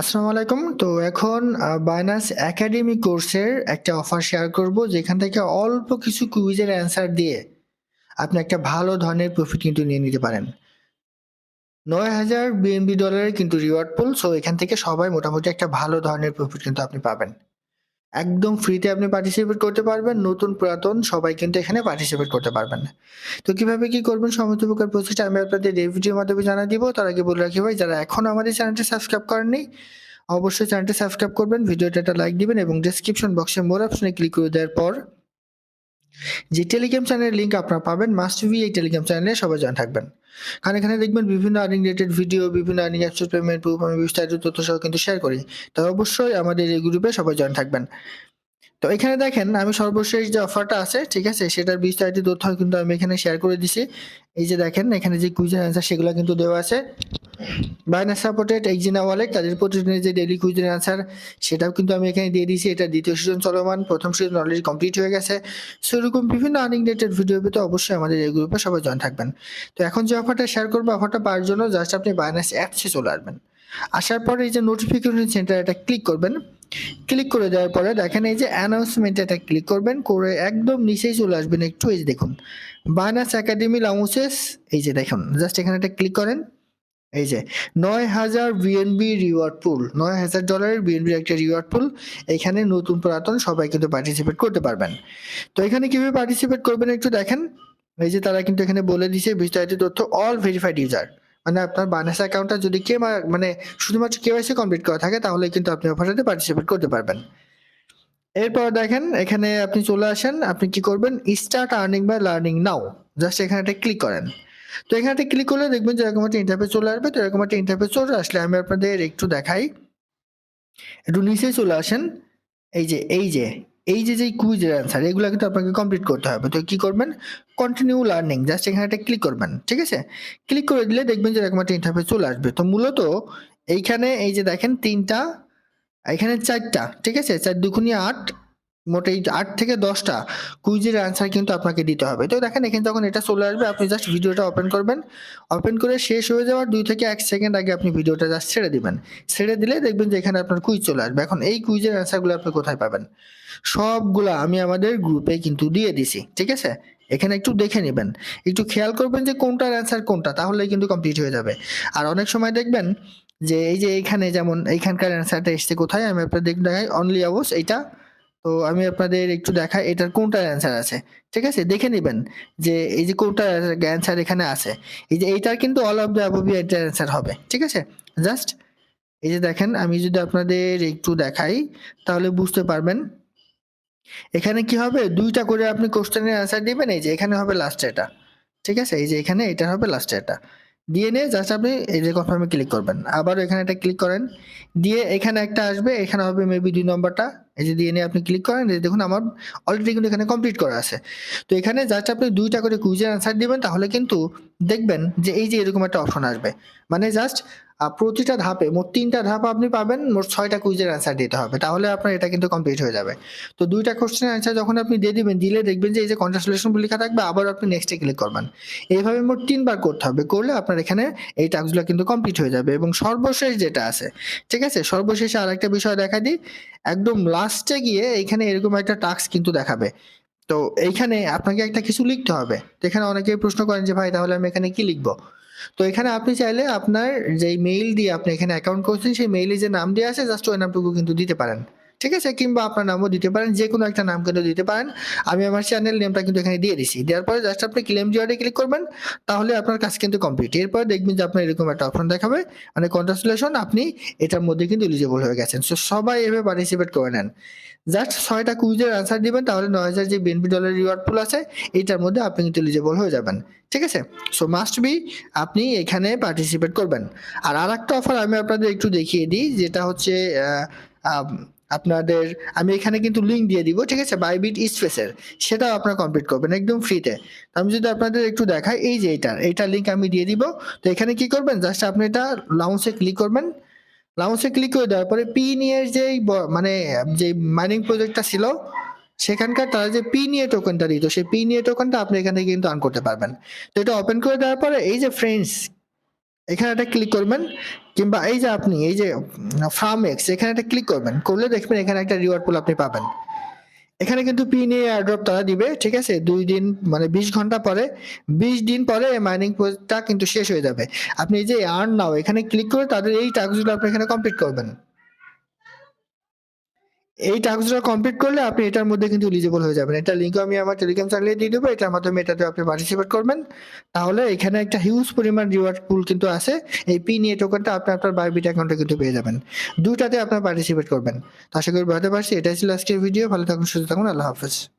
আসসালামু আলাইকুম। তো এখন বাইনাস একাডেমি কোর্সের একটা অফার শেয়ার করব, যেখান থেকে অল্প কিছু কুইজের অ্যান্সার দিয়ে আপনি একটা ভালো ধরনের প্রফিট কিন্তু নিয়ে নিতে পারেন। নয় হাজার বিএনবি ডলারের কিন্তু রিওয়ার্ড পুল সো এখান থেকে সবাই মোটামুটি একটা ভালো ধরনের প্রফিট কিন্তু আপনি পাবেন। একদম ফ্রিতে আপনি পার্টিসিপেট করতে পারবেন। নতুন পুরাতন সবাই কিন্তু এখানে পার্টিসিপেট করতে পারবেন তো কীভাবে কি করবেন? সমস্ত প্রকার প্রসেসটা আমি আপনাদের এই ভিডিওর মাধ্যমে জানা দিব। তার আগে বলে রাখি ভাই, যারা এখন আমাদের চ্যানেলটি সাবস্ক্রাইব করেননি, অবশ্যই চ্যানেলটি সাবস্ক্রাইব করবেন। ভিডিওটা একটা লাইক দিবেন এবং ডেসক্রিপশন বক্সে মোর অপশনে ক্লিক করে দেওয়ার পর যে টেলিগ্রাম চ্যানেলের লিঙ্ক আপনারা পাবেন মাস্ট বি এই টেলিগ্রাম চ্যানেলে সবাই জয়েন থাকবেন। কারণ এখানে দেখবেন বিভিন্ন আর্নিং রিলেটেড ভিডিও বিভিন্ন আর্নিং অ্যাপস পেমেন্ট প্রুফ আমি বিস্তারিত তথ্য সহ কিন্তু শেয়ার করি। তো অবশ্যই আমাদের এই গ্রুপে সবাই জয়েন থাকবেন। তো এখানে দেখেন, আমি সর্বশেষ যে অফারটা আছে, ঠিক আছে? সেটার বিস্তারিত তথ্য কিন্তু আমি এখানে শেয়ার করে দিছি। এই যে দেখেন, এখানে যে কুইজের অ্যান্সার সেগুলো কিন্তু দেওয়া আছে। বাইনাস সাপোর্টেড এক্সিনা ওয়ালেট তাদের প্রতিদিনের যে ডেলি কুইজের অ্যান্সার সেটাও কিন্তু আমি এখানে দিয়ে দিয়েছি। এটা দ্বিতীয় সিজন চলমান, প্রথম সিজন অলরেডি কমপ্লিট হয়ে গেছে। সো এরকম বিভিন্ন আর্নিং রিলেটেড ভিডিও পেতে অবশ্যই আমাদের এই গ্রুপে সবাই জয়েন থাকবেন। তো এখন যে অফারটা শেয়ার করব অফারটা পাওয়ার জন্য জাস্ট আপনি বাইনাস অ্যাপসে চলে আসবেন। আসার পরে এই যে নোটিফিকেশন সেন্টার এটা ক্লিক করবেন। ক্লিক করে দেওয়ার পরে দেখেন এই যে অ্যানাউন্সমেন্ট এটা ক্লিক করবেন। করে একদম নিচেই চলে আসবেন। একটু এই দেখুন বানাস একাডেমি লাউন্সেস এই যে দেখুন জাস্ট এখানে একটা ক্লিক করেন। এই যে, নয় হাজার বিএনবি রিওয়ার্ড পুল নয় হাজার ডলারের বিএনবির একটা রিওয়ার্ড পুল এখানে নতুন পুরাতন সবাই কিন্তু পার্টিসিপেট করতে পারবেন। তো এখানে কীভাবে পার্টিসিপেট করবেন একটু দেখেন? এই যে তারা কিন্তু এখানে বলে দিছে বিস্তারিত তথ্য অল ভেরিফাইড ইউজার মানে আপনার বানাস অ্যাকাউন্টটা যদি কে মানে শুধুমাত্র কেওয়াইসি কমপ্লিট করা থাকে, তাহলে কিন্তু আপনি অফারটাতে পার্টিসিপেট করতে পারবেন। এরপর দেখেন, এখানে আপনি চলে আসেন, আপনি কি করবেন? স্টার্ট আর্নিং বা লার্নিং নাও জাস্ট এখানে একটা ক্লিক করেন। তো এখানে ক্লিক করলে দেখবেন যে এরকম একটা ইন্টারফেস চলে আসবে। তো এরকম একটা ইন্টারফেস চলে আসলে আমি আপনাদের একটু দেখাই। একটু নিচে চলে আসেন। এই যে এই যে এই যে যে কুইজের অ্যান্সার এগুলো কিন্তু আপনাকে কমপ্লিট করতে হবে। তো কি করবেন? কন্টিনিউ লার্নিং জাস্ট এখানে একটা ক্লিক করবেন, ঠিক আছে? ক্লিক করে দিলে দেখবেন যে এরকম একটা ইন্টারফেস চলে আসবে। তো মূলত এইখানে এই যে দেখেন তিনটা, এখানে চারটা, ঠিক আছে? চার দুখুনি আট মোট এই আট থেকে দশটা কুইজের অ্যান্সার কিন্তু আপনাকে দিতে হবে। তো দেখেন, এখানে যখন এটা চলে আসবে, আপনি জাস্ট ভিডিওটা ওপেন করবেন। ওপেন করে শেষ হয়ে যাওয়ার দুই থেকে এক সেকেন্ড আগে আপনি ভিডিওটা জাস্ট ছেড়ে দিবেন। ছেড়ে দিলে দেখবেন যে এখানে আপনার কুইজ চলে আসবে। এখন এই কুইজের অ্যান্সারগুলো আপনি কোথায় পাবেন? সবগুলা আমি আমাদের গ্রুপে কিন্তু দিয়ে দিছি, ঠিক আছে? এখানে একটু দেখে নেবেন। একটু খেয়াল করবেন যে কোনটার অ্যান্সার কোনটা তাহলে কিন্তু কমপ্লিট হয়ে যাবে। আর অনেক সময় দেখবেন যে এই যে এইখানে যেমন এইখানকার অ্যান্সারটা এসছে কোথায়? আমি আপনার দেখাই অনলি অবস এইটা তো আমি আপনাদের একটু দেখাই এটার কোনটার অ্যান্সার আছে। ঠিক আছে? দেখে নেবেন যে এই যে কোনটার অ্যান্সার এখানে আছে। এই যে এইটার কিন্তু অল অফ দ্য অ্যাবভি এটার অ্যান্সার হবে। ঠিক আছে? জাস্ট এই যে দেখেন, আমি যদি আপনাদের একটু দেখাই, তাহলে বুঝতে পারবেন। এখানে কি হবে? দুইটা করে আপনি কোশ্চেনের অ্যান্সার দিবেন, এই যে এখানে হবে লাস্ট এটা। ঠিক আছে? এই যে এখানে, এটা হবে লাস্ট এটা। দিয়ে নিয়ে জাস্ট আপনি এই যে কনফার্মে ক্লিক করবেন। আবারও এখানে একটা ক্লিক করেন। দিয়ে এখানে একটা আসবে, এখানে হবে মেবি দুই নম্বরটা। এই যে দিয়ে নিয়ে আপনি ক্লিক করেন দেখুন আমার অলরেডি কিন্তু এখানে কমপ্লিট করা আছে। তো এখানে জাস্ট আপনি দুইটা করে কুইজের অ্যান্সার দিবেন, তাহলে কিন্তু দেখবেন যে এই যে এরকম একটা অপশন আসবে। মানে জাস্ট প্রতিটা ধাপে মোট তিনটা ধাপ আপনি পাবেন, মোট ছয়টা কুইজের অ্যান্সার দিতে হবে। তাহলে আপনার এটা কিন্তু কমপ্লিট হয়ে যাবে। তো দুইটা কোশ্চেনের অ্যান্সার যখন আপনি দিয়ে দিবেন, দিলে দেখবেন যে এই যে কন্ট্রাসলেশন লেখা থাকবে, আবার আপনি নেক্সটে ক্লিক করবেন। এইভাবে মোট তিনবার করতে হবে, করলে আপনার এখানে এই টাস্কগুলো কিন্তু কমপ্লিট হয়ে যাবে। এবং সর্বশেষ যেটা আছে, ঠিক আছে? সর্বশেষে আর একটা বিষয় দেখা দিই। একদম লাস্টে গিয়ে এখানে এরকম একটা টাস্ক কিন্তু দেখাবে। তো এইখানে আপনাকে একটা কিছু লিখতে হবে। এখানে অনেকেই প্রশ্ন করেন যে, ভাই, তাহলে আমি এখানে কি লিখব? তো এখানে আপনি চাইলে আপনার যেই মেইল দিয়ে আপনি এখানে অ্যাকাউন্ট করছেন, সেই মেইলে যে নাম দিয়ে আছে জাস্ট ওই নামটুকু কিন্তু দিতে পারেন। ঠিক আছে? কিংবা আপনার নামও দিতে পারেন যে কোনো একটা নাম কিন্তু দিতে পারেন। আমি আমার চ্যানেল নেমটা কিন্তু এখানে দিয়ে দিছি। দেওয়ার পরে জাস্ট আপনি ক্লেম জিওয়ার্ডে ক্লিক করবেন, তাহলে আপনার কাজ কিন্তু কমপ্লিট এরপর দেখবেন যে আপনার এরকম একটা অপশন দেখাবে। মানে কনগ্রাচুলেশন আপনি এটার মধ্যে কিন্তু এলিজিবল হয়ে গেছেন। সো সবাই এভাবে পার্টিসিপেট করে নেন। জাস্ট ছয়টা কুইজের অ্যান্সার দিবেন, তাহলে নয় হাজার যে বিএনপি ডলার রিওয়ার্ড পুল আছে, এটার মধ্যে আপনি কিন্তু এলিজিবল হয়ে যাবেন। ঠিক আছে? সো মাস্ট বি আপনি এখানে পার্টিসিপেট করবেন। আর আর একটা অফার আমি আপনাদের একটু দেখিয়ে দিই, যেটা হচ্ছে আপনাদের, আমি এখানে কিন্তু লিঙ্ক দিয়ে দিব, ঠিক আছে? বাইবিট স্পেসের সেটাও আপনারা কমপ্লিট করবেন একদম ফ্রিতে আমি যদি আপনাদের একটু দেখাই, এই যে এইটার এইটার লিঙ্ক আমি দিয়ে দিব। তো এখানে কি করবেন? জাস্ট আপনি এটা লাউন্সে ক্লিক করবেন। লাউন্সে ক্লিক করে দেওয়ার পরে পি নিয়ে যেই মানে যে মাইনিং প্রজেক্টটা ছিল, সেখানকার তারা যে পি নিয়ে টোকেনটা দিত, সেই পি নিয়ে টোকেনটা আপনি এখানে কিন্তু আর্ন করতে পারবেন। তো এটা ওপেন করে দেওয়ার পরে এই যে ফ্রেন্ডস এখানে একটা ক্লিক করবেন, কিংবা এই যে আপনি, এই যে ফার্ম এক্স এখানে একটা ক্লিক করবেন। করলে দেখবেন এখানে একটা রিওয়ার্ড পুল আপনি পাবেন। এখানে কিন্তু পিন এ এয়ারড্রপ তারা দিবে, ঠিক আছে? দুই দিন মানে বিশ ঘণ্টা পরে, বিশ দিন পরে মাইনিং প্রজেক্টটা কিন্তু শেষ হয়ে যাবে। আপনি এই যে আর্ন নাও এখানে ক্লিক করে তাদের এই টাস্কগুলো আপনি এখানে কমপ্লিট করবেন। এই টাস্কটা কমপ্লিট করলে আপনি এটার মধ্যে কিন্তু এলিজিবল হয়ে যাবেন। এটা লিঙ্ক আমি আমার টেলিগ্রাম চ্যানেলে দিয়ে দেবো। এটার মাধ্যমে এটাতে আপনি পার্টিসিপেট করবেন। তাহলে এখানে একটা হিউজ পরিমাণ রিওয়ার্ড পুল কিন্তু আছে। এই পি নিয়ে টোকেনটা আপনি আপনার বাইবিট অ্যাকাউন্টে কিন্তু পেয়ে যাবেন। দুইটাতে আপনার পার্টিসিপেট করবেন। আশা করি ভালো পারছি। এটাই ছিল আজকের ভিডিও ভালো থাকুন, সুস্থ থাকুন। আল্লাহ হাফেজ।